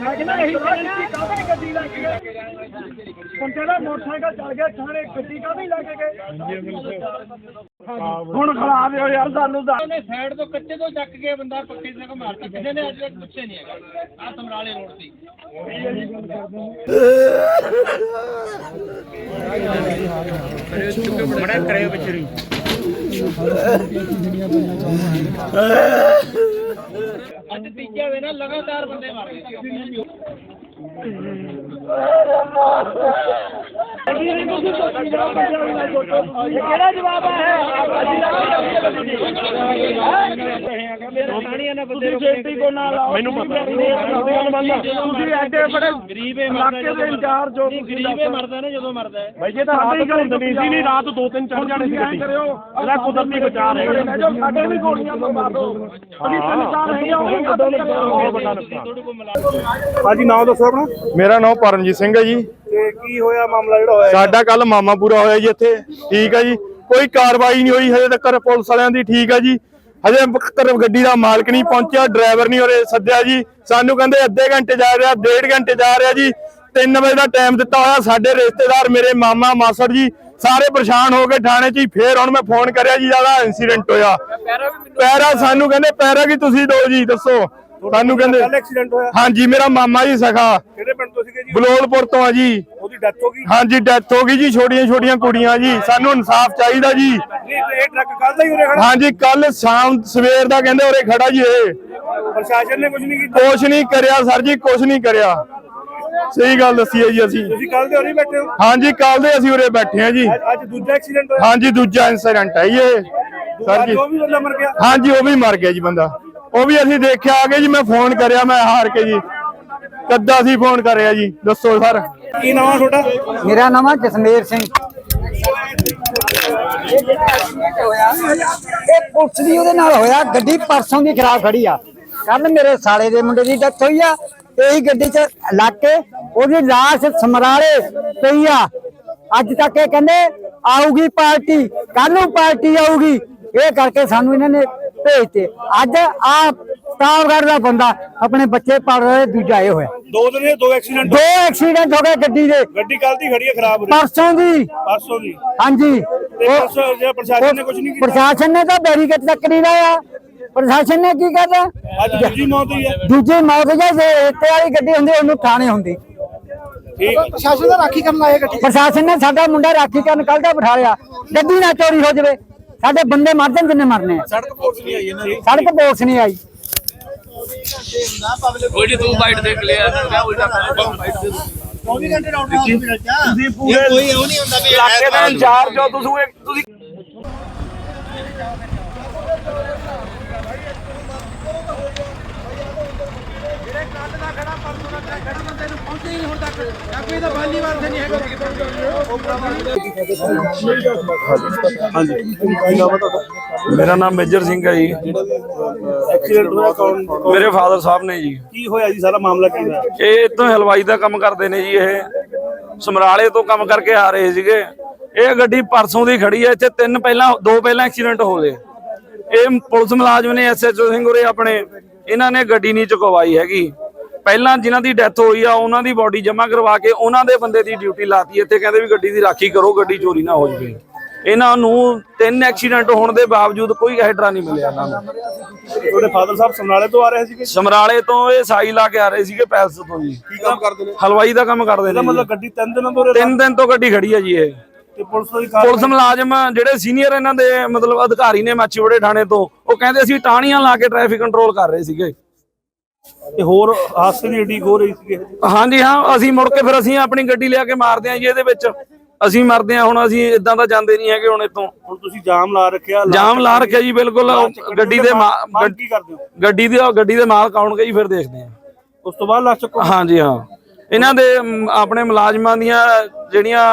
ਮੈਂ ਕਹਿੰਦਾ ਇਹੀ ਬੇਨਤੀ ਕਾਹਦੇ ਗੱਡੀ ਲੈ ਕੇ ਗਏ? ਬੰਦੇ ਦਾ ਮੋਟਰਸਾਈਕਲ ਚੱਲ ਗਿਆ ਥਾਣੇ ਗੱਡੀ ਕਾਹਦੇ ਲੈ ਕੇ ਗਏ? ਹੁਣ ਖਲਾ ਦਿਓ ਯਾਰ ਸਾਨੂੰ ਤਾਂ ਉਹਨੇ ਸਾਈਡ ਤੋਂ ਕੱਚੇ ਤੋਂ ਚੱਕ ਕੇ ਬੰਦਾ ਪੱਕੇ ਤੇ ਮਾਰਤਾ ਕਿਸੇ ਨੇ ਅੱਜ ਤੱਕ ਪੁੱਛੇ ਨਹੀਂ ਹੈਗਾ। ਆ ਸਮਰਾਲੇ ਰੋਡ ਤੇ। ਬੜਾ ਕਰੇ ਵਿਚਰੀ ਅੱਜ ਤੀਜਾ ਵੇ ਨਾ ਲਗਾਤਾਰ ਬੰਦੇ ਮਾਰ ਗਏ ਕਿਹੜਾ ਜਵਾਬ ਹੈ ਤੁਸੀਂ ਕੋ ਨਾ ਲਾਓ ਮੈਨੂੰ ਪਤਾ। ਤੁਸੀਂ ਐਡੇ ਬੜੇ ਗਰੀਬੇ ਇਲਾਕੇ ਦੇ ਇੰਚਾਰਜ ਹੋ ਨਹੀਂ ਗਰੀਬੇ ਮਰਦਾ ਨੇ ਜਦੋਂ ਮਰਦਾ ਹੈ। ਭਾਈ ਜੇ ਤਾਂ ਰਾਤ ਨੂੰ ਹੁੰਦੀ ਸੀ ਨਹੀਂ ਰਾਤ ਦੋ ਤਿੰਨ ਚਾਰ ਜਾਣੇ ਸੀ ਗੱਡੀ। ਇਹਦਾ ਕੁਦਰਤੀ ਬਚਾ ਰਹੇ ਸਾਡੇ ਵੀ ਗੋਲੀਆਂ ਮਰਵਾ ਦੋ। ਅਸੀਂ ਤਿੰਨ ਚਾਰ ਹੈਗੇ ਉਹ ਵੀ ਕਦੋਂ ਬਹੁਤ ਵੱਡਾ ਨੁਕਸਾਨ। ਹਾਂਜੀ ਨਾਮ ਦੱਸੋ ਆਪਣਾ। ਮੇਰਾ ਨਾਮ ਪਰਮਜੀਤ ਸਿੰਘ ਹੈ ਜੀ। ਤੇ ਕੀ ਹੋਇਆ ਮਾਮਲਾ ਜਿਹੜਾ ਹੋਇਆ ਸਾਡਾ ਕੱਲ ਮਾਮਾ ਪੂਰਾ ਹੋਇਆ ਜੀ ਇੱਥੇ ਠੀਕ ਹੈ ਜੀ। ਕੋਈ ਕਾਰਵਾਈ ਨਹੀਂ ਹੋਈ ਹਜੇ ਤੱਕ ਪੁਲਿਸ ਵਾਲਿਆਂ ਦੀ ਠੀਕ ਹੈ ਜੀ। ਹਜੇ ਤੱਕ ਗੱਡੀ ਦਾ ਮਾਲਕ ਨਹੀਂ ਪਹੁੰਚਿਆ ਡਰਾਈਵਰ ਨਹੀਂ ਉਰੇ ਸੱਦਿਆ ਜੀ। ਸਾਨੂੰ ਕਹਿੰਦੇ ਅੱਧੇ ਘੰਟੇ ਜਾ ਰਿਹਾ ਡੇਢ ਘੰਟੇ ਜਾ ਰਿਹਾ ਜੀ। 3 ਵਜੇ ਦਾ ਟਾਈਮ ਦਿੱਤਾ ਹੋਇਆ ਸਾਡੇ ਰਿਸ਼ਤੇਦਾਰ ਮੇਰੇ ਮਾਮਾ ਮਾਸੜ ਜੀ। ਸਾਰੇ ਪਰੇਸ਼ਾਨ ਹੋ ਗਏ ਥਾਣੇ 'ਚ ਹੀ ਫੇਰ ਹੁਣ ਮੈਂ ਫੋਨ ਕਰਿਆ ਜੀ ਜ਼ਿਆਦਾ ਇਨਸੀਡੈਂਟ ਹੋਇਆ। ਪੈਰਾ ਸਾਨੂੰ ਕਹਿੰਦੇ ਪੈਰਾ ਕੀ ਤੁਸੀਂ ਦੋ ਜੀ ਦੱਸੋ। ਸਾਨੂੰ ਕਹਿੰਦੇ ਕੱਲ ਐਕਸੀਡੈਂਟ ਹੋਇਆ। ਹਾਂਜੀ ਮੇਰਾ ਮਾਮਾ ਜੀ ਸਖਾ। ਕਿਹੜੇ ਪਿੰਡ ਤੋਂ ਸੀਗੇ ਜੀ? ਬਲੋਲਪੁਰ ਤੋਂ ਆ ਜੀ। ਉਹਦੀ ਡੈਥ ਹੋ ਗਈ? ਹਾਂਜੀ ਡੈਥ ਹੋ ਗਈ ਜੀ ਛੋਟੀਆਂ ਛੋਟੀਆਂ ਕੁੜੀਆਂ ਜੀ। ਸਾਨੂੰ ਇਨਸਾਫ ਚਾਹੀਦਾ ਜੀ। ਇਹ ਟਰੱਕ ਕੱਲ ਦਾ ਹੀ ਉਰੇ ਖੜਾ? ਹਾਂਜੀ ਕੱਲ ਸ਼ਾਮ ਸਵੇਰ ਦਾ ਕਹਿੰਦੇ ਉਰੇ ਖੜਾ ਜੀ ਇਹ। ਪ੍ਰਸ਼ਾਸਨ ਨੇ ਕੁਝ ਨਹੀਂ ਕੀਤਾ? ਕੁਛ ਨਹੀਂ ਕਰਿਆ ਸਰ ਜੀ ਕੁਛ ਨਹੀਂ ਕਰਿਆ। ਸਹੀ ਗੱਲ ਦੱਸੀ ਹੈ ਜੀ ਅਸੀਂ। ਤੁਸੀਂ ਕੱਲ ਦੇ ਉਰੇ ਬੈਠੇ ਹੋ? ਹਾਂਜੀ ਕੱਲ ਦੇ ਅਸੀਂ ਉਰੇ ਬੈਠੇ ਹਾਂ ਜੀ। ਅੱਜ- ਦੂਜਾ ਐਕਸੀਡੈਂਟ ਹੋਇਆ। ਹਾਂਜੀ ਦੂਜਾ ਇਨਸੀਡੈਂਟ ਹੈ ਜੀ ਇਹ। ਸਰ ਜੀ। ਉਹ ਵੀ ਬੰਦਾ ਮਰ ਗਿਆ? ਹਾਂਜੀ ਉਹ ਵੀ ਮਰ ਗਿਆ ਜੀ ਬੰਦਾ। ਉਹ ਵੀ ਅਸੀਂ ਦੇਖਿਆ ਆ ਕੇ ਜੀ ਮੈਂ ਫੋਨ ਕਰਿਆ ਮੈਂ ਹਾਰ ਕੇ ਜੀ। ਕੱਦਾ ਅਸੀਂ ਫੋਨ ਕਰਿਆ ਜੀ ਦੱਸੋ ਸਰ। ਕੀ ਨਾਮ ਆ ਤੁਹਾਡਾ? ਮੇਰਾ ਨਾਮ ਹੈ ਜਸਮੇਰ ਸਿੰਘ। ਇਹ ਪੁਲਿਸ ਦੀ ਉਹਦੇ ਨਾਲ ਹੋਇਆ ਗੱਡੀ ਪਰਸੋਂ ਦੀ ਖਰਾਬ ਖੜੀ ਆ। ਕੱਲ ਮੇਰੇ ਸਾਲੇ ਦੇ ਮੁੰਡੇ ਦੀ ਡੈਥ ਹੋਈ ਆ ਇਹੀ ਗੱਡੀ 'ਚ ਲੱਗ ਕੇ ਉਹਦੀ ਲਾਸ਼ ਸਮਰਾਲੇ ਪਈ ਆ। ਅੱਜ ਤੱਕ ਇਹ ਕਹਿੰਦੇ ਆਊਗੀ ਪਾਰਟੀ ਕੱਲ ਨੂੰ ਪਾਰਟੀ ਆਊਗੀ। ਇਹ ਕਰਕੇ ਸਾਨੂੰ ਇਹਨਾਂ ਨੇ ਭੇਜਤੇ। ਅੱਜ ਆ ਸਟਾਫਗੜ ਦਾ ਬੰਦਾ ਆਪਣੇ ਬੱਚੇ ਪੜ ਰਹੇ ਦੂਜਾ ਇਹ ਹੋਇਆ। ਦੋ ਦਿਨ ਇਹ ਦੋ ਐਕਸੀਡੈਂਟ ਦੋ ਐਕਸੀਡੈਂਟ ਹੋ ਗਏ ਗੱਡੀ ਦੇ। ਗੱਡੀ ਕੱਲ ਦੀ ਖੜੀ ਹੈ ਖਰਾਬ ਉਰੇ ਪਰਸੋਂ ਦੀ। ਪਰਸੋਂ ਦੀ। ਹਾਂਜੀ। ਤੇ ਪਰਸੋਂ ਜਿਹੜਾ ਪ੍ਰਸ਼ਾਸਨ ਨੇ ਕੁਝ ਨਹੀਂ ਕੀਤਾ? ਪ੍ਰਸ਼ਾਸਨ ਨੇ ਤਾਂ ਬੈਰੀਕੇਡ ਤੱਕ ਨਹੀਂ ਲਾਇਆ। ਪ੍ਰਸ਼ਾਸਨ ਨੇ ਕੀ ਕਰਦਾ ਅੱਜ ਦੂਜੀ ਮੌਤ ਹੋਈ ਹੈ। ਦੂਜੀ ਮੌਤ ਜੇ ਰੇਤੇ ਵਾਲੀ ਗੱਡੀ ਹੁੰਦੀ ਉਹਨੂੰ ਥਾਣੇ ਹੁੰਦੀ। ਠੀਕ। ਹੈ ਪ੍ਰਸ਼ਾਸਨ ਦਾ ਰਾਖੀ ਕਰਨ ਆਇਆ ਗੱਡੀ? ਪ੍ਰਸ਼ਾਸਨ ਨੇ ਸਾਡਾ ਮੁੰਡਾ ਰਾਖੀ ਕਰਨ ਕੱਲ ਦਾ ਬਿਠਾ ਲਿਆ। ਗੱਡੀ ਨਾ ਚੋਰੀ ਹੋ ਜਾਵੇ। ਸਾਡੇ ਬੰਦੇ ਮਰ ਜਾਣ ਜਿੰਨੇ ਮਰਨੇ ਆ? ਸੜਕ ਪੁਲਿਸ ਨਹੀਂ ਆਈ ਇਹਨਾਂ ਦੀ। ਸੜਕ ਬੋਕਸ ਨਹੀਂ ਆਈ। ਕੋਈ ਤੂੰ ਬਾਈਟ ਦੇਖ ਲਿਆ ਇਹਨਾਂ ਨੂੰ ਉਲਟਾ ਬਾਈਟ ਦੇ ਤੁਸੀਂ ਪੂਰੇ ਕੋਈ ਉਹ ਨਹੀਂ ਹੁੰਦਾ ਵੀ ਇਲਾਕੇ ਦਾ ਇੰਚਾਰਜ ਹੋ ਤੁਸੀਂ ਤੁਸੀਂ ਮੇਰਾ ਨਾਮ ਮੇਜਰ ਸਿੰਘ ਹੈ ਜੀ। ਐਕਸੀਡੈਂਟ ਹੋਇਆ ਕੌਣ? ਮੇਰੇ ਫਾਦਰ ਸਾਹਿਬ ਨੇ ਜੀ। ਕੀ ਹੋਇਆ ਜੀ? ਸਾਰਾ ਮਾਮਲਾ ਕੀ ਹੋਇਆ? ਇਹ ਇੱਥੋਂ ਹਲਵਾਈ ਦਾ ਕੰਮ ਕਰਦੇ ਨੇ ਜੀ ਇਹ। ਸਮਰਾਲੇ ਤੋਂ ਕੰਮ ਕਰਕੇ ਆ ਰਹੇ ਸੀਗੇ। ਇਹ ਗੱਡੀ ਪਰਸੋਂ ਦੀ ਖੜੀ ਹੈ। ਇੱਥੇ ਤਿੰਨ ਪਹਿਲਾਂ ਦੋ ਪਹਿਲਾਂ ਐਕਸੀਡੈਂਟ ਹੋ ਗਏ। ਇਹ ਪੁਲਿਸ ਮੁਲਾਜ਼ਮ ਨੇ ਐਸਐਚਓ ਸਿੰਘ ਉਰੇ ਆਪਣੇ ਇਹਨਾਂ ਨੇ ਗੱਡੀ ਨਹੀਂ ਚੁਕਵਾਈ ਹੈਗੀ। ਪਹਿਲਾਂ ਜਿਨ੍ਹਾਂ ਦੀ ਡੈਥ ਹੋਈ ਆ ਉਹਨਾਂ ਦੀ ਬਾਡੀ ਜਮ੍ਹਾਂ ਕਰਵਾ ਕੇ ਉਹਨਾਂ ਦੇ ਬੰਦੇ ਦੀ ਡਿਊਟੀ ਲਾਤੀ। ਇੱਥੇ ਕਹਿੰਦੇ ਵੀ ਗੱਡੀ ਦੀ ਰਾਖੀ ਕਰੋ ਗੱਡੀ ਚੋਰੀ ਨਾ ਹੋ ਜਾਵੇ। ਇਹਨਾਂ ਨੂੰ ਤਿੰਨ ਐਕਸੀਡੈਂਟ ਹੋਣ ਦੇ ਬਾਵਜੂਦ ਕੋਈ ਹੈਡਰਾ ਨਹੀਂ ਮਿਲਿਆ ਇਹਨਾਂ ਨੂੰ। ਤੁਹਾਡੇ ਫਾਦਰ ਸਾਹਿਬ ਸਮਨਾਲੇ ਤੋਂ ਆ ਰਹੇ ਸੀਗੇ? ਸਮਰਾਲੇ ਤੋਂ ਇਹ ਸਾਈ ਲਾ ਕੇ ਆ ਰਹੇ ਸੀਗੇ ਪੈਲਸ ਤੋਂ ਜੀ। ਕੀ ਕੰਮ ਕਰਦੇ ਨੇ? ਹਲਵਾਈ ਦਾ ਕੰਮ ਕਰਦੇ ਨੇ ਮਤਲਬ। ਗੱਡੀ ਤਿੰਨ ਦਿਨਾਂ ਤੋਂ ਤਿੰਨ ਦਿਨ ਤੋਂ ਗੱਡੀ ਖੜੀ ਹੈ ਜੀ ਇਹ। ਤੇ ਪੁਲਿਸ ਦੀ ਕਾਰ ਪੁਲਿਸ ਮੁਲਾਜ਼ਮ ਜਿਹੜੇ ਸੀਨੀਅਰ ਇਹਨਾਂ ਦੇ ਮਤਲਬ ਅਧਿਕਾਰੀ ਨੇ ਮਾਚੀਵੜੇ ਥਾਣੇ ਤੋਂ ਉਹ ਕਹਿੰਦੇ ਅਸੀਂ ਟਾਹਣੀਆਂ ਲਾ ਕੇ ਟ੍ਰੈਫਿਕ ਕੰਟਰੋਲ ਕਰ ਰਹੇ ਸੀਗੇ। ਤੇ ਹੋਰ ਹਾਦਸੇ ਦੀ ਏਡੀ ਹੋ ਰਹੀ ਹਾਂਜੀ ਹਾਂ ਅਸੀਂ ਮੁੜ ਕੇ ਫਿਰ ਅਸੀਂ ਆਪਣੀ ਗੱਡੀ ਲਿਆ ਕੇ ਮਾਰਦੇ ਹਾਂ ਜੀ ਇਹਦੇ ਵਿੱਚ। ਅਸੀਂ ਮਰਦੇ ਹਾਂ ਹੁਣ ਅਸੀਂ ਇਦਾਂ ਤਾਂ ਜਾਂਦੇ ਨਹੀਂ ਹੈਗੇ ਹੁਣ ਇੱਥੋਂ। ਹੁਣ ਤੁਸੀਂ ਜਾਮ ਲਾ ਰੱਖਿਆ ਜਾਮ ਲਾ ਰੱਖਿਆ ਜੀ ਬਿਲਕੁਲ। ਗੱਡੀ ਦੇ ਕੀ ਕਰਦੇ ਹੋ? ਗੱਡੀ ਦੇ ਗੱਡੀ ਦੇ ਮਾਲਕ ਆਉਣਗੇ ਜੀ ਫਿਰ ਦੇਖਦੇ ਹਾਂ। ਉਸ ਤੋਂ ਬਾਅਦ ਲਾ ਚੱਕੋ। ਹਾਂਜੀ ਹਾਂ। ਇਹਨਾਂ ਦੇ ਆਪਣੇ ਮੁਲਾਜ਼ਮਾਂ ਦੀਆਂ ਜਿਹੜੀਆਂ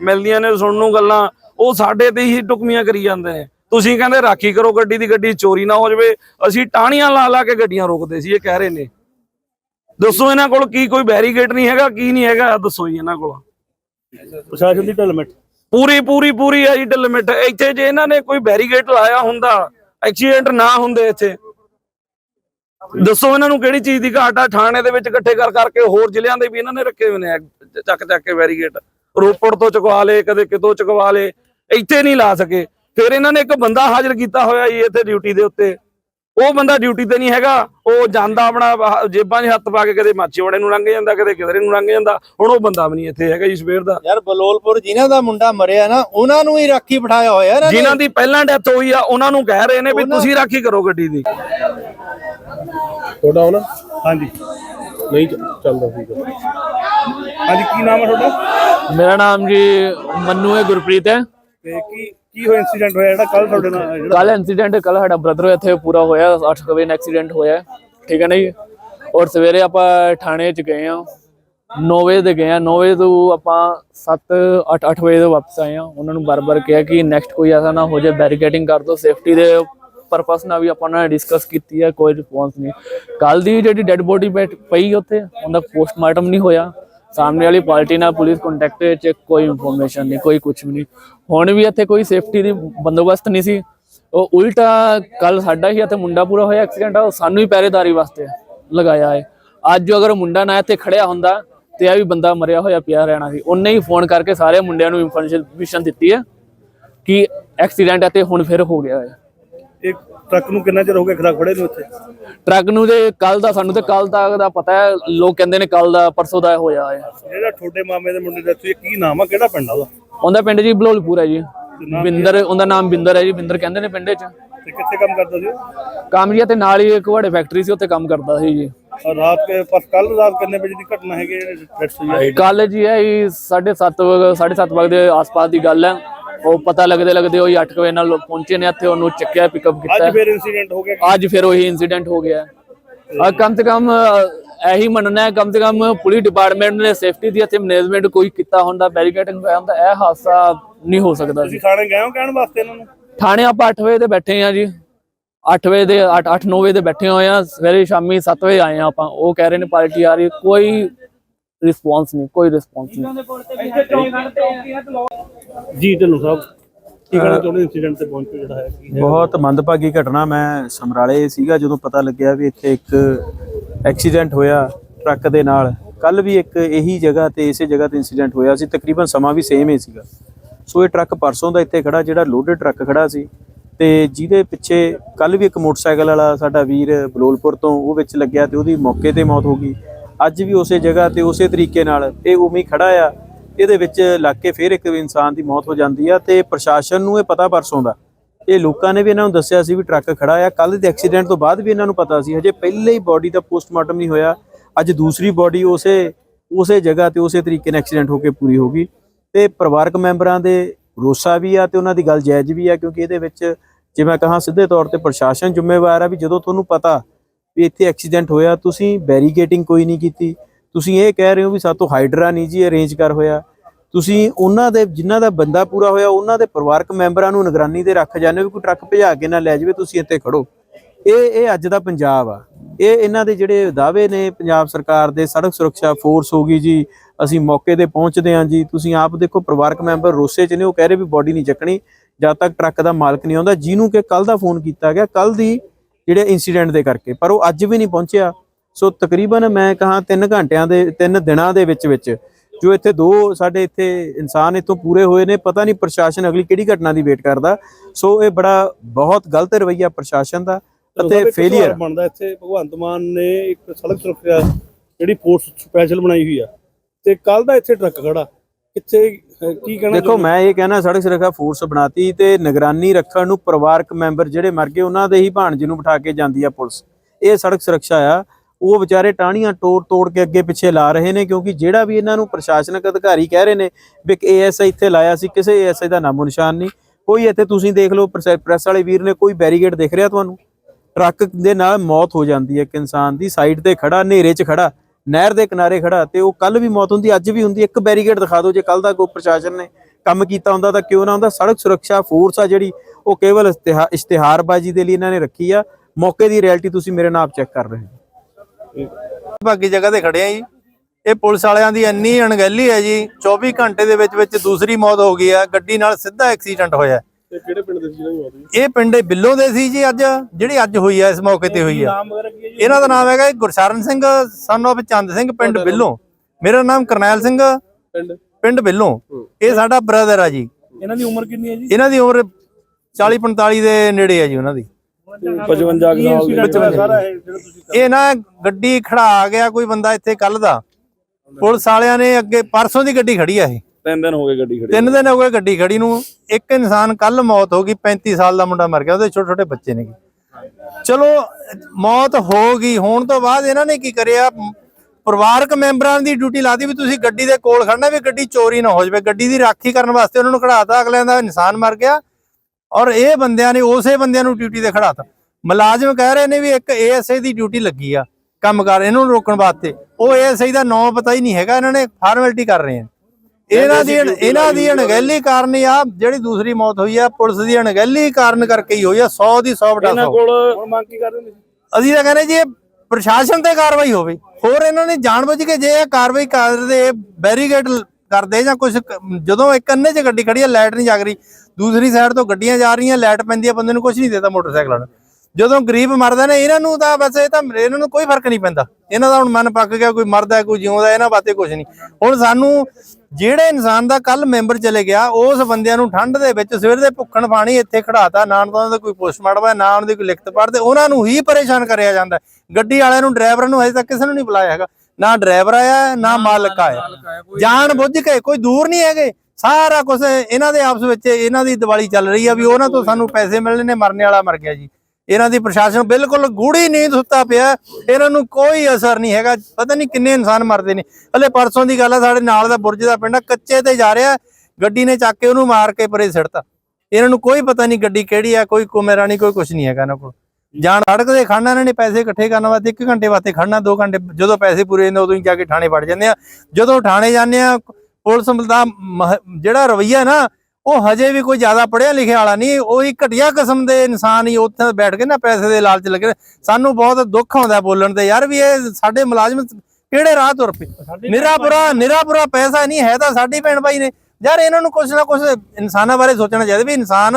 ਮਿਲਦੀਆਂ ਨੇ ਸੁਣਨ ਨੂੰ ਗੱਲਾਂ ਉਹ ਸਾਡੇ ਤੇ ਹੀ ਟੁਕਮੀਆਂ ਕਰੀ ਜਾਂਦੇ ਨੇ। ਤੁਸੀਂ ਕਹਿੰਦੇ ਰਾਖੀ ਕਰੋ ਗੱਡੀ ਦੀ ਗੱਡੀ ਚੋਰੀ ਨਾ ਹੋ ਜਾਵੇ। ਅਸੀਂ ਟਾਹਣੀਆਂ ਲਾ ਲਾ ਕੇ ਗੱਡੀਆਂ ਰੋਕਦੇ ਸੀ ਇਹ ਕਹਿ ਰਹੇ ਨੇ। ਦੱਸੋ ਇਹਨਾਂ ਕੋਲ ਕੀ ਕੋਈ ਬੈਰੀਕੇਡ ਨਹੀਂ ਹੈਗਾ ਕੀ ਨਹੀਂ ਹੈਗਾ ਦੱਸੋ ਜੀ ਇਹਨਾਂ ਕੋਲ। ਪ੍ਰਸ਼ਾਸਨ ਦੀ ਢਿਲਮਟ ਪੂਰੀ ਪੂਰੀ ਪੂਰੀ ਹੈ ਜੀ ਲਿਮਿਟ ਇੱਥੇ ਜੇ ਇਹਨਾਂ ਨੇ ਕੋਈ ਬੈਰੀਕੇਡ ਲਾਇਆ ਹੁੰਦਾ ਐਕਸੀਡੈਂਟ ਨਾ ਹੁੰਦੇ ਇੱਥੇ। ਦੱਸੋ ਇਹਨਾਂ ਨੂੰ ਕਿਹੜੀ ਚੀਜ਼ ਦੀ ਘਾਟ ਆ ਥਾਣੇ ਦੇ ਵਿੱਚ ਇਕੱਠੇ ਕਰ ਕਰਕੇ ਹੋਰ ਜ਼ਿਲ੍ਹਿਆਂ ਦੇ ਵੀ ਇਹਨਾਂ ਨੇ ਰੱਖੇ ਹੋਏ ਨੇ ਚੱਕ ਚੱਕ ਕੇ ਬੈਰੀਗੇਟ ਰੋਪੜ ਤੋਂ ਚੁਕਵਾ ਲੇ ਕਦੇ ਕਿਤੋਂ ਚੁਕਵਾ ਲੇ ਇੱਥੇ ਨਹੀਂ ਲਾ ਸਕੇ। ਫਿਰ ਇਹਨਾਂ ਨੇ ਇੱਕ ਬੰਦਾ ਹਾਜ਼ਰ ਕੀਤਾ ਹੋਇਆ ਜੀ ਇੱਥੇ ਡਿਊਟੀ ਦੇ ਉੱਤੇ। ਉਹ ਬੰਦਾ ਡਿਊਟੀ ਤੇ ਨਹੀਂ ਹੈਗਾ ਉਹ ਜਾਂਦਾ ਆਪਣਾ ਜੇਬਾਂ 'ਚ ਹੱਥ ਪਾ ਕੇ ਕਦੇ ਮਾਚੀਵਾੜੇ ਨੂੰ ਲੰਘ ਜਾਂਦਾ ਕਦੇ ਕਿਧਰੇ ਨੂੰ ਲੰਘ ਜਾਂਦਾ ਹੁਣ ਉਹ ਬੰਦਾ ਵੀ ਨਹੀਂ ਇੱਥੇ ਹੈਗਾ ਜੀ ਸਵੇਰ ਦਾ। ਯਾਰ ਬਲੋਲਪੁਰ ਜਿਨ੍ਹਾਂ ਦਾ ਮੁੰਡਾ ਮਰਿਆ ਨਾ ਉਹਨਾਂ ਨੂੰ ਹੀ ਰਾਖੀ ਬਿਠਾਇਆ ਹੋਇਆ ਇਹਨਾਂ ਨੇ। ਜਿਨ੍ਹਾਂ ਦੀ ਪਹਿਲਾਂ ਡੈਥ ਹੋਈ ਆ ਉਹਨਾਂ ਨੂੰ ਕਹਿ ਰਹੇ ਨੇ ਵੀ ਤੁਸੀਂ ਰਾਖੀ ਕਰੋ ਗੱਡੀ ਦੀ। ਤੁਹਾਡਾ ਹੋਣਾ ਹਾਂਜੀ। ਨਹੀਂ ਚੱਲਦਾ ਠੀਕ ਹੈ ਹਾਂਜੀ ਕੀ ਨਾਮ ਹੈ ਤੁਹਾਡਾ? ਮੇਰਾ ਨਾਮ ਜੀ ਮੰਨੂ ਹੈ ਗੁਰਪ੍ਰੀਤ ਹੈ। ਤੇ ਕੀ ਕੀ ਹੋਇਆ ਇਨਸੀਡੈਂਟ ਹੋਇਆ? ਜਿਹੜਾ ਕੱਲ ਤੁਹਾਡੇ ਨਾਲ ਜਿਹੜਾ ਕੱਲ ਇਨਸੀਡੈਂਟ ਕੱਲ ਸਾਡਾ ਬ੍ਰਦਰ ਇੱਥੇ ਪੂਰਾ ਹੋਇਆ 8 ਵਜੇ ਨਾਲ ਐਕਸੀਡੈਂਟ ਹੋਇਆ। ਠੀਕ ਹੈ ਨਾ ਜੀ? ਔਰ ਸਵੇਰੇ ਆਪਾਂ ਥਾਣੇ ਚ ਗਏ ਆ 9 ਵਜੇ ਦੇ ਗਏ ਆ 9 ਵਜੇ ਤੋਂ ਆਪਾਂ 7 8 8 ਵਜੇ ਤੋਂ ਵਾਪਸ ਆਏ ਆ ਉਹਨਾਂ ਨੂੰ ਬਾਰ-ਬਾਰ ਕਿਹਾ ਕਿ ਨੈਕਸਟ ਕੋਈ ਐਸਾ ਨਾ ਹੋ ਜਾਏ ਬੈਰੀਕੇਡਿੰਗ ਕਰ ਦਿਓ ਸੇਫਟੀ ਦੇ ਪਰਪਸ ਨਾਲ ਵੀ ਆਪਾਂ ਨਾਲ ਡਿਸਕਸ ਕੀਤੀ ਹੈ, ਕੋਈ ਰਿਸਪੌਂਸ ਨਹੀਂ। ਕੱਲ ਦੀ ਜਿਹੜੀ ਡੈੱਡ ਬੋਡੀ ਪਈ ਉੱਥੇ, ਉਹਦਾ ਪੋਸਟਮਾਰਟਮ ਨਹੀਂ ਹੋਇਆ। ਸਾਹਮਣੇ ਵਾਲੀ ਪਾਰਟੀ ਨਾਲ ਪੁਲਿਸ ਕੰਟੈਕਟ ਵਿੱਚ ਕੋਈ ਇਨਫੋਰਮੇਸ਼ਨ ਨਹੀਂ, ਕੋਈ ਕੁਝ ਵੀ ਨਹੀਂ। ਹੁਣ ਵੀ ਇੱਥੇ ਕੋਈ ਸੇਫਟੀ ਦੀ ਬੰਦੋਬਸਤ ਨਹੀਂ ਸੀ। ਉਹ ਉਲਟਾ ਕੱਲ ਸਾਡਾ ਹੀ ਇੱਥੇ ਮੁੰਡਾ ਪੂਰਾ ਹੋਇਆ ਐਕਸੀਡੈਂਟ ਆ ਉਹ ਸਾਨੂੰ ਹੀ ਪਹਿਰੇਦਾਰੀ ਵਾਸਤੇ ਲਗਾਇਆ ਹੈ। ਅੱਜ ਅਗਰ ਮੁੰਡਾ ਨਾ ਇੱਥੇ ਖੜਿਆ ਹੁੰਦਾ, ਤੇ ਇਹ ਵੀ ਬੰਦਾ ਮਰਿਆ ਹੋਇਆ ਪਿਆ ਰਹਿਣਾ ਸੀ। ਉਹਨੇ ਹੀ ਫੋਨ ਕਰਕੇ ਸਾਰੇ ਮੁੰਡਿਆਂ ਨੂੰ ਇਨਫੋਰਮੇਸ਼ਨ ਦਿੱਤੀ ਹੈ ਕਿ ਐਕਸੀਡੈਂਟ ਇੱਥੇ ਹੁਣ ਫਿਰ ਹੋ ਗਿਆ ਹੈ। ਇੱਕ ਟਰੱਕ ਨੂੰ ਕਿੰਨਾ ਚਿਰ ਹੋ ਗਿਆ ਖੜਾ ਖੜੇ ਨੂੰ ਇੱਥੇ? ਟਰੱਕ ਨੂੰ ਜੇ ਕੱਲ ਦਾ ਸਾਨੂੰ ਤੇ ਕੱਲ ਤੱਕ ਦਾ ਪਤਾ ਹੈ ਲੋਕ ਕਹਿੰਦੇ ਨੇ ਕੱਲ ਦਾ ਪਰਸੋਂ ਦਾ ਹੋਇਆ ਹੈ। ਜਿਹੜਾ ਤੁਹਾਡੇ ਮਾਮੇ ਦੇ ਮੁੰਡੇ ਦਾ ਤੁਸੀਂ ਕੀ ਨਾਮ ਆ? ਕਿਹੜਾ ਪਿੰਡ ਆ ਉਹਦਾ? ਉਹਦਾ ਪਿੰਡ ਜੀ ਬਲੋਲਪੁਰ ਹੈ ਜੀ। ਬਿੰਦਰ ਉਹਦਾ ਨਾਮ ਬਿੰਦਰ ਹੈ ਜੀ ਬਿੰਦਰ ਕਹਿੰਦੇ ਨੇ ਪਿੰਡ 'ਚ। ਤੇ ਕਿੱਥੇ ਕੰਮ ਕਰਦਾ ਸੀ? ਕਾਮਰੀਆ ਤੇ ਨਾਲ ਹੀ ਇੱਕ ਵੱਡੇ ਫੈਕਟਰੀ ਸੀ ਉੱਥੇ ਕੰਮ ਕਰਦਾ ਸੀ ਜੀ। ਰਾਤ ਕੇ ਪਰ ਕੱਲ ਰਾਤ ਕਿੰਨੇ ਵਜੇ ਦੀ ਘਟਨਾ ਹੈਗੀ ਹੈ? ਕੱਲ ਜੀ ਇਹ 7:30 ਵਜੇ 7:30 ਵਜੇ ਦੇ ਆਸ-ਪਾਸ ਦੀ ਗੱਲ ਹੈ। ਉਹ ਪਤਾ ਲੱਗਦੇ ਲੱਗਦੇ ਉਹ 8 ਵਜੇ ਨਾਲ ਪਹੁੰਚੇ ਨੇ ਇੱਥੇ ਉਹਨੂੰ ਚੱਕਿਆ ਪਿਕਅਪ ਕੀਤਾ। ਅੱਜ ਫੇਰ ਇਨਸੀਡੈਂਟ ਹੋ ਗਿਆ ਅੱਜ ਫਿਰ ਉਹੀ ਇਨਸੀਡੈਂਟ ਹੋ ਗਿਆ। ਆ ਕਮ ਸੇ ਕਮ ਇਹੀ ਮੰਨਣਾ ਹੈ ਕਮ ਸੇ ਕਮ ਪੁਲਿਸ ਡਿਪਾਰਟਮੈਂਟ ਨੇ ਸੇਫਟੀ ਦੀ ਅਤੇ ਮੈਨੇਜਮੈਂਟ ਕੋਈ ਕੀਤਾ ਹੁੰਦਾ ਬੈਰੀਕੇਡਿੰਗ ਹੋਇਆ ਹੁੰਦਾ ਇਹ ਹਾਦਸਾ ਨਹੀਂ ਹੋ ਸਕਦਾ ਤੁਸੀਂ ਥਾਣੇ ਗਏ ਹੋ ਕਹਿਣ ਵਾਸਤੇ ਇਹਨਾਂ ਨੂੰ? ਥਾਣੇ ਆਪਾਂ 8 ਵਜੇ ਤੇ ਬੈਠੇ ਆ ਜੀ। 8 ਵਜੇ ਦੇ 8 8 9 ਵਜੇ ਤੇ ਬੈਠੇ ਹੋਏ ਆ ਸਵੇਰੇ ਸ਼ਾਮੀ 7 ਵਜੇ ਆਏ ਆ ਆਪਾਂ। ਉਹ ਕਹਿ ਰਹੇ ਨੇ ਪਾਰਟੀ ਆ ਰਹੀ ਕੋਈ ਰਿਸਪੌਂਸ ਨਹੀਂ ਕੋਈ ਰਿਸਪੌਂਸ ਨਹੀਂ। ਜੀ ਢਿੱਲੋਂ ਸਾਹਿਬ ਕੀ ਕਹਿਣਾ ਚਾਹੁੰਦੇ ਇਨਸੀਡੈਂਟ ਤੇ ਪਹੁੰਚੋ ਜਿਹੜਾ ਹੈ? ਕੀ ਹੈ? ਬਹੁਤ ਮੰਦਭਾਗੀ ਘਟਨਾ ਮੈਂ ਸਮਰਾਲੇ ਸੀਗਾ ਜਦੋਂ ਪਤਾ ਲੱਗਿਆ ਵੀ ਇੱਥੇ ਇੱਕ ਐਕਸੀਡੈਂਟ ਹੋਇਆ ਟਰੱਕ ਦੇ ਨਾਲ। ਕੱਲ ਵੀ ਇੱਕ ਇਹੀ ਜਗ੍ਹਾ ਤੇ ਇਸੇ ਜਗ੍ਹਾ ਤੇ ਇਨਸੀਡੈਂਟ ਹੋਇਆ ਸੀ ਤਕਰੀਬਨ ਸਮਾਂ ਵੀ ਸੇਮ ਹੀ ਸੀਗਾ। ਸੋ ਇਹ ਟਰੱਕ ਪਰਸੋਂ ਦਾ ਇੱਥੇ ਖੜਾ ਜਿਹੜਾ ਲੋਡਡ ਟਰੱਕ ਖੜਾ ਸੀ। ਤੇ ਜਿਹਦੇ ਪਿੱਛੇ ਕੱਲ ਵੀ ਇੱਕ ਮੋਟਰਸਾਈਕਲ ਵਾਲਾ ਸਾਡਾ ਵੀਰ ਬਲੋਲਪੁਰ ਤੋਂ ਉਹ ਵਿੱਚ ਲੱਗਿਆ ਤੇ ਉਹਦੀ ਮੌਕੇ ਤੇ ਮੌਤ ਹੋ ਗਈ। ਅੱਜ ਵੀ ਉਸੇ ਜਗ੍ਹਾ ਤੇ ਉਸੇ ਤਰੀਕੇ ਨਾਲ ਇਹ ਉਮੀ ਹੀ ਖੜਾ ਆ। ਇਹਦੇ ਵਿੱਚ ਲੱਗ ਕੇ ਫਿਰ ਇੱਕ ਇਨਸਾਨ ਦੀ ਮੌਤ ਹੋ ਜਾਂਦੀ ਆ ਤੇ ਪ੍ਰਸ਼ਾਸਨ ਨੂੰ ਇਹ ਪਤਾ ਪਰਸੋਂ ਦਾ। ਇਹ ਲੋਕਾਂ ਨੇ ਵੀ ਇਹਨਾਂ ਨੂੰ ਦੱਸਿਆ ਸੀ ਵੀ ਟਰੱਕ ਖੜਾ ਆ। ਕੱਲ ਦੇ ਐਕਸੀਡੈਂਟ ਤੋਂ ਬਾਅਦ ਵੀ ਇਹਨਾਂ ਨੂੰ ਪਤਾ ਸੀ। ਹਜੇ ਪਹਿਲੇ ਹੀ ਬਾਡੀ ਦਾ ਪੋਸਟਮਾਰਟਮ ਨਹੀਂ ਹੋਇਆ। ਅੱਜ ਦੂਸਰੀ ਬਾਡੀ ਉਸੇ ਉਸੇ ਜਗ੍ਹਾ ਤੇ ਉਸੇ ਤਰੀਕੇ ਨਾਲ ਐਕਸੀਡੈਂਟ ਹੋ ਕੇ ਪੂਰੀ ਹੋ ਗਈ। ਤੇ ਪਰਿਵਾਰਕ ਮੈਂਬਰਾਂ ਦੇ ਰੋਸਾ ਵੀ ਆ ਤੇ ਉਹਨਾਂ ਦੀ ਗੱਲ ਜਾਇਜ਼ ਵੀ ਆ ਕਿਉਂਕਿ ਇਹਦੇ ਵਿੱਚ ਜੇ ਮੈਂ ਕਹਾਂ ਸਿੱਧੇ ਤੌਰ ਤੇ ਪ੍ਰਸ਼ਾਸਨ ਜ਼ਿੰਮੇਵਾਰ ਆ ਵੀ ਜਦੋਂ ਤੁਹਾਨੂੰ ਪਤਾ ਵੀ ਇੱਥੇ ਐਕਸੀਡੈਂਟ ਹੋਇਆ, ਤੁਸੀਂ ਬੈਰੀਕੇਟਿੰਗ ਕੋਈ ਨਹੀਂ ਕੀਤੀ। ਤੁਸੀਂ ਇਹ ਕਹਿ ਰਹੇ ਹੋ ਵੀ ਸਾਤੋਂ ਹਾਈਡਰਾ ਨਹੀਂ ਜੀ ਅਰੇਂਜ ਕਰ ਹੋਇਆ। ਤੁਸੀਂ ਉਹਨਾਂ ਦੇ, ਜਿਨ੍ਹਾਂ ਦਾ ਬੰਦਾ ਪੂਰਾ ਹੋਇਆ, ਉਹਨਾਂ ਦੇ ਪਰਿਵਾਰਕ ਮੈਂਬਰਾਂ ਨੂੰ ਨਿਗਰਾਨੀ ਤੇ ਰੱਖ ਜਾਂਦੇ ਹੋ ਵੀ ਕੋਈ ਟਰੱਕ ਭਜਾ ਕੇ ਨਾ ਲੈ ਜਾਵੇ, ਤੁਸੀਂ ਇੱਥੇ ਖੜੋ। ਇਹ ਇਹ ਅੱਜ ਦਾ ਪੰਜਾਬ ਆ। ਇਹ ਇਹਨਾਂ ਦੇ ਜਿਹੜੇ ਦਾਅਵੇ ਨੇ ਪੰਜਾਬ ਸਰਕਾਰ ਦੇ, ਸੜਕ ਸੁਰੱਖਿਆ ਫੋਰਸ ਹੋ ਗਈ ਜੀ, ਅਸੀਂ ਮੌਕੇ ਤੇ ਪਹੁੰਚਦੇ ਹਾਂ ਜੀ। ਤੁਸੀਂ ਆਪ ਦੇਖੋ, ਪਰਿਵਾਰਕ ਮੈਂਬਰ ਰੋਸੇ ਚ ਨੇ, ਉਹ ਕਹਿ ਰਹੇ ਵੀ ਬੋਡੀ ਨਹੀਂ ਚੱਕਣੀ, ਜਦ ਤੱਕ ਟਰੱਕ ਦਾ ਮਾਲਕ ਨਹੀਂ ਆਉਂਦਾ। ਜਿਹਨੂੰ ਕਿ ਕੱਲ ਦਾ ਫੋਨ ਕੀਤਾ ਗਿਆ ਕੱਲ ਦੀ ਜਿਹੜੇ ਇਨਸੀਡੈਂਟ ਦੇ ਕਰਕੇ ਪਰ ਉਹ ਅੱਜ ਵੀ ਨਹੀਂ ਪਹੁੰਚਿਆ। ਸੋ ਤਕਰੀਬਨ ਮੈਂ ਕਹਾਂ 3 ਘੰਟਿਆਂ ਦੇ 3 ਦਿਨਾਂ ਦੇ ਵਿੱਚ ਵਿੱਚ ਜੋ ਇੱਥੇ ਦੋ ਸਾਡੇ ਇੱਥੇ ਇਨਸਾਨ ਇੱਥੋਂ ਪੂਰੇ ਹੋਏ ਨੇ ਪਤਾ ਨਹੀਂ ਪ੍ਰਸ਼ਾਸਨ ਅਗਲੀ ਕਿਹੜੀ ਘਟਨਾ ਦੀ ਵੇਟ ਕਰਦਾ। ਸੋ ਇਹ ਬੜਾ ਬਹੁਤ ਗਲਤ ਰਵੱਈਆ ਪ੍ਰਸ਼ਾਸਨ ਦਾ ਅਤੇ ਫੇਲਿਅਰ ਬਣਦਾ ਇੱਥੇ। ਭਗਵੰਤ ਮਾਨ ਨੇ ਇੱਕ ਸੜਕ ਸੁਰੱਖਿਆ ਜਿਹੜੀ ਫੋਰਸ ਸਪੈਸ਼ਲ ਬਣਾਈ ਹੋਈ ਆ। ਤੇ ਕੱਲ ਦਾ ਇੱਥੇ ਟਰੱਕ ਖੜਾ ਕਿੱਥੇ ਅਹ, ਕੀ ਕਹਿਣਾ ਦੇਖੋ ਮੈਂ ਇਹ ਕਹਿਣਾ ਸੜਕ ਸੁਰੱਖਿਆ ਫੋਰਸ ਬਣਾਤੀ ਤੇ ਨਿਗਰਾਨੀ ਰੱਖਣ ਨੂੰ ਪਰਿਵਾਰਕ ਮੈਂਬਰ ਜਿਹੜੇ ਮਰ ਗਏ ਉਹਨਾਂ ਦੇ ਹੀ ਭਾਣਜੇ ਨੂੰ ਬਿਠਾ ਕੇ ਜਾਂਦੀ ਆ ਪੁਲਿਸ। ਇਹ ਸੜਕ ਸੁਰੱਖਿਆ ਆ। ਉਹ ਵਿਚਾਰੇ ਟਾਹਣੀਆਂ ਤੋੜ ਤੋੜ ਕੇ ਅੱਗੇ ਪਿੱਛੇ ਲਾ ਰਹੇ ਨੇ ਕਿਉਂਕਿ ਜਿਹੜਾ ਵੀ ਇਹਨਾਂ ਨੂੰ ਪ੍ਰਸ਼ਾਸਨਿਕ ਅਧਿਕਾਰੀ ਕਹਿ ਰਹੇ ਨੇ ਵੀ ਇੱਕ ਏਐਸਆਈ ਇੱਥੇ ਲਾਇਆ ਸੀ ਕਿਸੇ ਏਐਸਆਈ ਦਾ ਨਾਮੋ ਨਿਸ਼ਾਨ ਨਹੀਂ। ਕੋਈ ਇੱਥੇ ਤੁਸੀਂ ਦੇਖ ਲਓ ਪ੍ਰੈਸ ਵਾਲੇ ਵੀਰ ਨੇ ਕੋਈ ਬੈਰੀਗੇਡ ਦਿਖ ਰਿਹਾ ਤੁਹਾਨੂੰ? ਟਰੱਕ ਦੇ ਨਾਲ ਮੌਤ ਹੋ ਜਾਂਦੀ ਹੈ ਇੱਕ ਇਨਸਾਨ ਦੀ ਸਾਈਡ ਤੇ ਖੜਾ ਹਨੇਰੇ 'ਚ ਖੜਾ। ਨਹਿਰ ਦੇ ਕਿਨਾਰੇ ਖੜਾ ਤੇ ਉਹ ਕੱਲ ਵੀ ਮੌਤ ਹੁੰਦੀ ਅੱਜ ਵੀ ਹੁੰਦੀ ਇੱਕ ਬੈਰੀਗੇਡ ਦਿਖਾ ਦਿਓ ਜੇ ਕੱਲ ਦਾ ਕੋਈ ਪ੍ਰਸ਼ਾਸਨ ਨੇ ਕੰਮ ਕੀਤਾ ਹੁੰਦਾ ਤਾਂ ਕਿਉਂ ਨਾ ਹੁੰਦਾ? ਸੜਕ ਸੁਰੱਖਿਆ ਫੋਰਸ ਆ ਜਿਹੜੀ ਉਹ ਕੇਵਲ ਇਸ਼ਤਿਹਾ- ਇਸ਼ਤਿਹਾਰਬਾਜ਼ੀ ਦੇ ਲਈ ਇਹਨਾਂ ਨੇ ਰੱਖੀ ਆ। ਮੌਕੇ ਦੀ ਰਿਐਲਿਟੀ ਤੁਸੀਂ ਮੇਰੇ ਨਾਲ ਚੈੱਕ ਕਰ ਰਹੇ ਹੋ। ਬਾਕੀ ਜਗ੍ਹਾ ਤੇ ਖੜੇ ਆ ਜੀ। ਇਹ ਪੁਲਿਸ ਵਾਲਿਆਂ ਦੀ ਇੰਨੀ ਅਣਗਹਿਲੀ ਹੈ ਜੀ 24 ਘੰਟੇ ਦੇ ਵਿੱਚ ਵਿੱਚ ਦੂਸਰੀ ਮੌਤ ਹੋ ਗਈ ਆ ਗੱਡੀ ਨਾਲ ਸਿੱਧਾ ਐਕਸੀਡੈਂਟ ਹੋਇਆ। ਇਹ ਪਿੰਡੇ ਬਿੱਲੋਂ ਦੇ ਸੀ ਜੀ ਅੱਜ ਜਿਹੜੀ ਅੱਜ ਹੋਈ ਹੈ ਇਸ ਮੌਕੇ ਤੇ ਹੋਈ ਹੈ ਇਹਨਾਂ ਦਾ ਨਾਮ ਹੈਗਾ ਗੁਰਸ਼ਰਨ ਸਿੰਘ ਸਨ of ਚੰਦ ਸਿੰਘ ਪਿੰਡ ਬਿੱਲੋਂ। ਮੇਰਾ ਨਾਮ ਕਰਨੈਲ ਸਿੰਘ ਪਿੰਡ? ਬਿੱਲੋਂ। ਇਹ ਸਾਡਾ ਬ੍ਰਦਰ ਆ ਜੀ। ਇਹਨਾਂ ਦੀ ਉਮਰ ਕਿੰਨੀ ਹੈ ਜੀ? ਇਹਨਾਂ ਦੀ ਉਮਰ 40 45 ਦੇ ਨੇੜੇ ਆ ਜੀ ਉਹਨਾਂ ਦੀ। 55 ਸਾਲ ਇਹ ਨਾ ਗੱਡੀ ਖੜਾ ਗਿਆ ਕੋਈ ਬੰਦਾ ਇੱਥੇ ਕੱਲ ਦਾ। ਪੁਲਿਸ ਵਾਲਿਆਂ ਨੇ ਅੱਗੇ ਪਰਸੋਂ ਦੀ ਗੱਡੀ ਖੜੀ ਆ ਇਹ। ਤਿੰਨ ਦਿਨ ਹੋ ਗਏ ਗੱਡੀ ਖੜੀ ਤਿੰਨ ਦਿਨ ਹੋ ਗਏ ਗੱਡੀ ਖੜੀ ਨੂੰ। ਇੱਕ ਇਨਸਾਨ ਕੱਲ ਮੌਤ ਹੋ ਗਈ 35 ਸਾਲ ਦਾ ਮੁੰਡਾ ਮਰ ਗਿਆ ਉਹਦੇ ਛੋਟੇ ਛੋਟੇ ਬੱਚੇ ਨੇ। ਚਲੋ ਮੌਤ ਹੋ ਗਈ। ਹੋਣ ਤੋਂ ਬਾਅਦ ਇਹਨਾਂ ਨੇ ਕੀ ਕਰਿਆ? ਪਰਿਵਾਰਕ ਮੈਂਬਰਾਂ ਦੀ ਡਿਊਟੀ ਲਾਦੀ ਵੀ ਤੁਸੀਂ ਗੱਡੀ ਦੇ ਕੋਲ ਖੜਨਾ ਵੀ ਗੱਡੀ ਚੋਰੀ ਨਾ ਹੋ ਜਾਵੇ। ਗੱਡੀ ਦੀ ਰਾਖੀ ਕਰਨ ਵਾਸਤੇ ਉਹਨਾਂ ਨੂੰ ਖੜਾਤਾ। ਅਗਲਿਆਂ ਦਾ ਇਨਸਾਨ ਮਰ ਗਿਆ। ਔਰ ਇਹ ਬੰਦਿਆਂ ਨੇ ਉਸੇ ਬੰਦਿਆਂ ਨੂੰ ਡਿਊਟੀ ਤੇ ਖੜਾਤਾ। ਮੁਲਾਜ਼ਮ ਕਹਿ ਰਹੇ ਨੇ ਵੀ ਇੱਕ ਏਐਸਆਈ ਦੀ ਡਿਊਟੀ ਲੱਗੀ ਆ। ਕੰਮ ਕਰ ਇਹਨੂੰ ਰੋਕਣ ਵਾਸਤੇ। ਉਹ ਏਐਸਆਈ ਦਾ ਨਾਂ ਪਤਾ ਹੀ ਨਹੀਂ ਹੈਗਾ। ਇਹਨਾਂ ਨੇ ਫਾਰਮੈਲਿਟੀ ਕਰ ਰਹੇ ਆ। ਇਹਨਾਂ ਦੀ ਇਹਨਾਂ ਦੀ ਅਣਗਹਿਲੀ ਕਾਰਨ ਹੀ ਆ ਜਿਹੜੀ ਦੂਸਰੀ ਮੌਤ ਹੋਈ ਆ ਪੁਲਿਸ ਦੀ ਅਣਗਹਿਲੀ ਕਾਰਨ ਕਰਕੇ ਹੀ ਹੋਈ ਆ 100 ਦੀ 100 ਬਟਾ 100 ਕੋਲ ਮੰਗ ਕੀ ਕਰ ਰਹੇ ਨੇ? ਅਸੀਂ ਤਾਂ ਕਹਿੰਦੇ ਜੀ ਇਹ ਪ੍ਰਸ਼ਾਸਨ ਤੇ ਕਾਰਵਾਈ ਹੋਵੇ। ਹੋਰ ਇਹਨਾਂ ਨੇ ਜਾਣਬੁੱਝ ਕੇ ਜੇ ਇਹ ਕਾਰਵਾਈ ਕਰਦੇ ਬੈਰੀਗੇਡ ਕਰਦੇ ਜਾਂ ਕੁਝ ਜਦੋਂ ਇੱਕ ਅੰਨੇ 'ਚ ਗੱਡੀ ਖੜੀ ਹੈ ਲਾਈਟ ਨਹੀਂ ਜਗ ਰਹੀ ਦੂਸਰੀ ਸਾਈਡ ਤੋਂ ਗੱਡੀਆਂ ਜਾ ਰਹੀਆਂ ਲਾਈਟ ਪੈਂਦੀ ਹੈ ਬੰਦੇ ਨੂੰ ਕੁਝ ਨਹੀਂ ਦੇਤਾ ਮੋਟਰਸਾਈਕਲਾਂ ਨੂੰ। ਜਦੋਂ ਗਰੀਬ ਮਰਦਾ ਨੇ ਇਹਨਾਂ ਨੂੰ ਤਾਂ ਬਸ ਇਹ ਤਾਂ ਇਹਨਾਂ ਨੂੰ ਕੋਈ ਫ਼ਰਕ ਨਹੀਂ ਪੈਂਦਾ। ਇਹਨਾਂ ਦਾ ਹੁਣ ਮਨ ਪੱਕ ਗਿਆ ਕੋਈ ਮਰਦਾ ਕੋਈ ਜਿਉਂਦਾ ਇਹਨਾਂ ਬਾਤੇ ਕੁਝ ਨਹੀਂ। ਹੁਣ ਸਾਨੂੰ ਜਿਹੜੇ ਇਨਸਾਨ ਦਾ ਕੱਲ ਮੈਂਬਰ ਚਲੇ ਗਿਆ ਉਸ ਬੰਦਿਆਂ ਨੂੰ ਠੰਡ ਦੇ ਵਿੱਚ ਸਵੇਰ ਦੇ ਭੁੱਖਣ ਪਾਣੀ ਇੱਥੇ ਖੜਾਤਾ ਨਾ ਉਹਨਾਂ ਦਾ ਕੋਈ ਪੋਸਟਮਾਰਟਮ ਹੈ ਨਾ ਉਹਨਾਂ ਦੀ ਕੋਈ ਲਿਖਤ ਪੜ੍ਹਦੇ ਉਹਨਾਂ ਨੂੰ ਹੀ ਪਰੇਸ਼ਾਨ ਕਰਿਆ ਜਾਂਦਾ। ਗੱਡੀ ਵਾਲਿਆਂ ਨੂੰ ਡਰਾਈਵਰਾਂ ਨੂੰ ਹਜੇ ਤੱਕ ਕਿਸੇ ਨੂੰ ਨਹੀਂ ਬੁਲਾਇਆ ਹੈਗਾ। ਨਾ ਡਰਾਈਵਰ ਆਇਆ ਨਾ ਮਾਲਕ ਆਇਆ। ਜਾਣ ਬੁੱਝ ਕੇ ਕੋਈ ਦੂਰ ਨਹੀਂ ਹੈਗੇ। ਸਾਰਾ ਕੁਝ ਇਹਨਾਂ ਦੇ ਆਪਸ ਵਿੱਚ ਇਹਨਾਂ ਦੀ ਦੀਵਾਲੀ ਚੱਲ ਰਹੀ ਆ ਵੀ ਉਹਨਾਂ ਤੋਂ ਸਾਨੂੰ ਪੈਸੇ ਮਿਲਣੇ ਨੇ ਮਰਨੇ ਵਾਲਾ ਮਰ ਗਿਆ ਜੀ। ਇਹਨਾਂ ਦੀ ਪ੍ਰਸ਼ਾਸਨ ਬਿਲਕੁਲ ਗੂੜੀ ਨੀਂਦ ਸੁੱਤਾ ਪਿਆ। ਇਹਨਾਂ ਨੂੰ ਕੋਈ ਅਸਰ ਨਹੀਂ ਹੈਗਾ। ਪਤਾ ਨਹੀਂ ਕਿੰਨੇ ਇਨਸਾਨ ਮਰਦੇ ਨੇ। ਹਲੇ ਪਰਸੋਂ ਦੀ ਗੱਲ ਆ, ਸਾਡੇ ਨਾਲ ਦਾ ਬੁਰਜ ਦਾ ਪਿੰਡ ਕੱਚੇ ਤੇ ਜਾ ਰਿਹਾ। ਗੱਡੀ ਨੇ ਚੱਕ ਕੇ ਉਹਨੂੰ ਮਾਰ ਕੇ ਪਰੇ ਸਿੜਤਾ ਇਹਨਾਂ ਨੂੰ ਕੋਈ ਪਤਾ ਨਹੀਂ ਗੱਡੀ ਕਿਹੜੀ ਆ, ਕੋਈ ਕੁਮੇਰਾ ਨਹੀਂ, ਕੋਈ ਕੁਝ ਨਹੀਂ ਹੈਗਾ ਇਹਨਾਂ ਕੋਲ। ਜਾਣ ਸੜਕ ਦੇ ਖੜਨਾ ਇਹਨਾਂ ਨੇ, ਪੈਸੇ ਇਕੱਠੇ ਕਰਨ ਵਾਸਤੇ 1 ਘੰਟੇ ਵਾਸਤੇ ਖੜਨਾ 2 ਘੰਟੇ ਜਦੋਂ ਪੈਸੇ ਪੂਰੇ ਹੁੰਦੇ, ਉਦੋਂ ਹੀ ਜਾ ਕੇ ਥਾਣੇ ਵੜ ਜਾਂਦੇ ਆ। ਜਦੋਂ ਥਾਣੇ ਜਾਂਦੇ ਆ, ਪੁਲਿਸ ਦਾ ਮਹ- ਜਿਹੜਾ ਰਵਈਆ ਨਾ ਉਹ ਹਜੇ ਵੀ ਕੋਈ ਜ਼ਿਆਦਾ ਪੜ੍ਹਿਆ ਲਿਖਿਆ ਵਾਲਾ ਨਹੀਂ ਉਹ ਹੀ ਘਟੀਆ ਕਿਸਮ ਦੇ ਇਨਸਾਨ ਹੀ ਉੱਥੇ ਬੈਠ ਕੇ ਨਾ ਪੈਸੇ ਦੇ ਲਾਲਚ ਲੱਗੇ। ਸਾਨੂੰ ਬਹੁਤ ਦੁੱਖ ਆਉਂਦਾ ਬੋਲਣ ਤੇ ਯਾਰ ਵੀ ਇਹ ਸਾਡੇ ਮੁਲਾਜ਼ਮ ਕਿਹੜੇ ਰਾਹ ਤੁਰ ਪਏ? ਨਿਰਾਪੁਰਾ ਨਿਰਾਪੁਰਾ ਪੈਸਾ ਨਹੀਂ ਹੈ ਤਾਂ ਸਾਡੀ ਭੈਣ ਭਾਈ ਨੇ। ਯਾਰ ਇਹਨਾਂ ਨੂੰ ਕੁਛ ਨਾ ਕੁਛ ਇਨਸਾਨਾਂ ਬਾਰੇ ਸੋਚਣਾ ਚਾਹੀਦਾ ਵੀ ਇਨਸਾਨ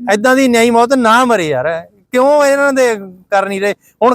ਐਦਾਂ ਦੀ ਨਿਆਈ ਮੌਤ ਨਾ ਮਰੇ ਯਾਰ। ਕਿਉਂ ਇਹਨਾਂ ਦੇ ਕਰ ਨਹੀਂ ਰਹੇ? ਹੁਣ